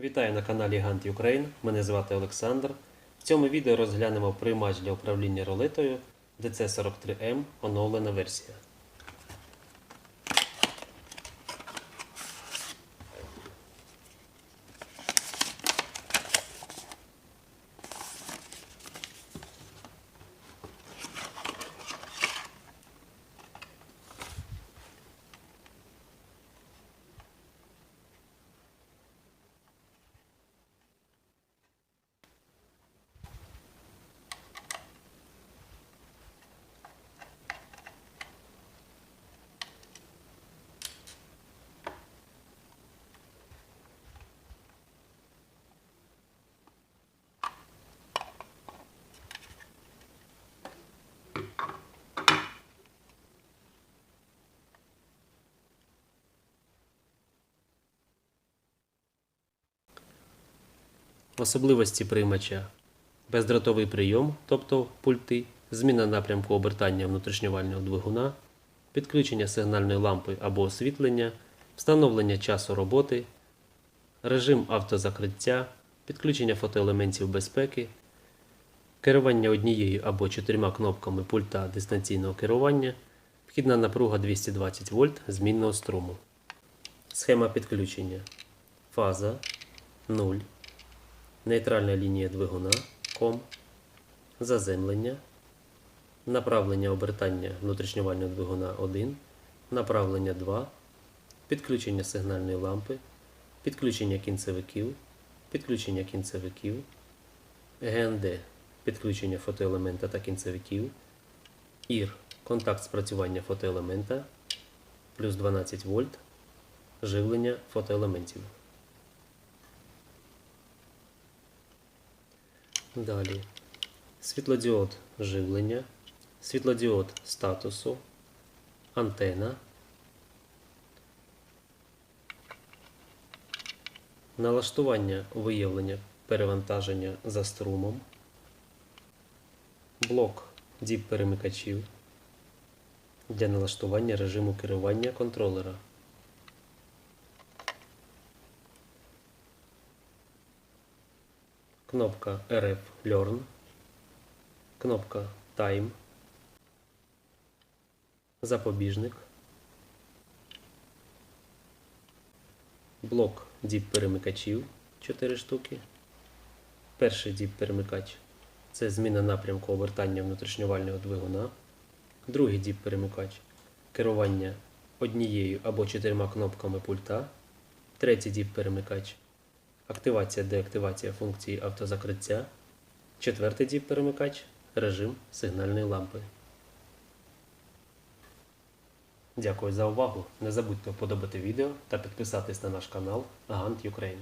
Вітаю на каналі Гант Ukraine. Мене звати Олександр. В цьому відео розглянемо приймач для управління ролетою DC43M оновлена версія. Особливості приймача. Бездротовий прийом, тобто пульти, зміна напрямку обертання внутрішньовального двигуна, підключення сигнальної лампи або освітлення, встановлення часу роботи, режим автозакриття, підключення фотоелементів безпеки, керування однією або чотирма кнопками пульта дистанційного керування, вхідна напруга 220 вольт змінного струму. Схема підключення. Фаза 0 нейтральна лінія двигуна, ком, заземлення, направлення обертання внутрішньовального двигуна 1, направлення 2, підключення сигнальної лампи, підключення кінцевиків, підключення кінцевиків, ГНД підключення фотоелемента та кінцевиків, ІР контакт спрацювання фотоелемента, плюс 12 вольт, живлення фотоелементів. Далі. Світлодіод живлення, світлодіод статусу, антена, налаштування виявлення перевантаження за струмом, блок діп перемикачів для налаштування режиму керування контролера. Кнопка RF Learn, кнопка Time, запобіжник, блок діп перемикачів 4 штуки. Перший діп перемикач це зміна напрямку обертання внутрішньовального двигуна. Другий діп перемикач керування однією або чотирма кнопками пульта. Третій діп перемикач активація деактивація функції автозакриття, четвертий діп перемикач, режим сигнальної лампи. Дякую за увагу. Не забудьте вподобати відео та підписатись на наш канал Gantt Ukraine.